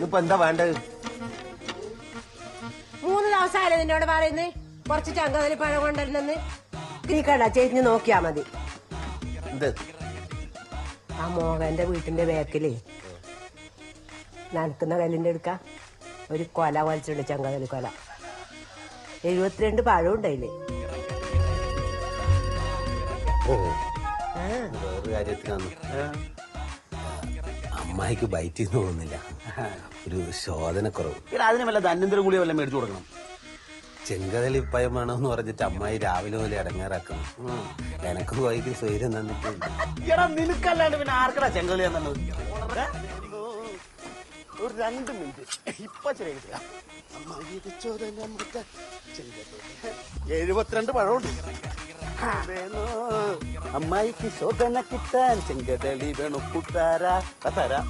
ഇന്നിപ്പോ എന്താ വേണ്ടത്? മൂന്ന് ദിവസമായാലും നിന്നോട് പറയുന്നേ. കുറച്ച് ചങ്കതലി പഴം കൊണ്ടുവരുന്നെന്ന്. നീ കണ്ട ചേഞ്ഞ് നോക്കിയാ മതി. എന്ത്? ആ മോഹന്റെ വീട്ടിന്റെ ബാക്കിൽ. നനക്കുന്ന കല്ലിന്റെ എടുക്ക ഒരു കൊല വലിച്ചിട്ടുണ്ട് ചങ്കതലി കൊല. എഴുപത്തിരണ്ട് പഴം ഉണ്ടായില്ലേ കാര്യത്തിനാണ് അമ്മായിക്ക് ബൈറ്റ് തോന്നുന്നില്ല. ഒരു ശോധനക്കുറവ്. ഇവിടെ അതിന് വല്ല ധന്യന്തര ഗുളിക വല്ല മേടിച്ചു കൊടുക്കണം. ചെങ്കതലി പയം വേണമെന്ന് പറഞ്ഞിട്ട് അമ്മായി രാവിലെ പോലെ ഇടങ്ങാറാക്കണം എനക്ക് വൈകി സ്വൈര്യം തന്നിട്ടുണ്ട് എടാ നിനക്കല്ലാണ്ട് പിന്നെ ആർക്കടാ ചെങ്കലി ഒരു രണ്ട് മിനിറ്റ്. ഇപ്പൊ എഴുപത്തിരണ്ട് പഴമുണ്ട്. അമ്മായിക്ക് ശോധന കിട്ടാൻ ചെങ്കതളി വേണു കൂട്ടാരാ? തരാ.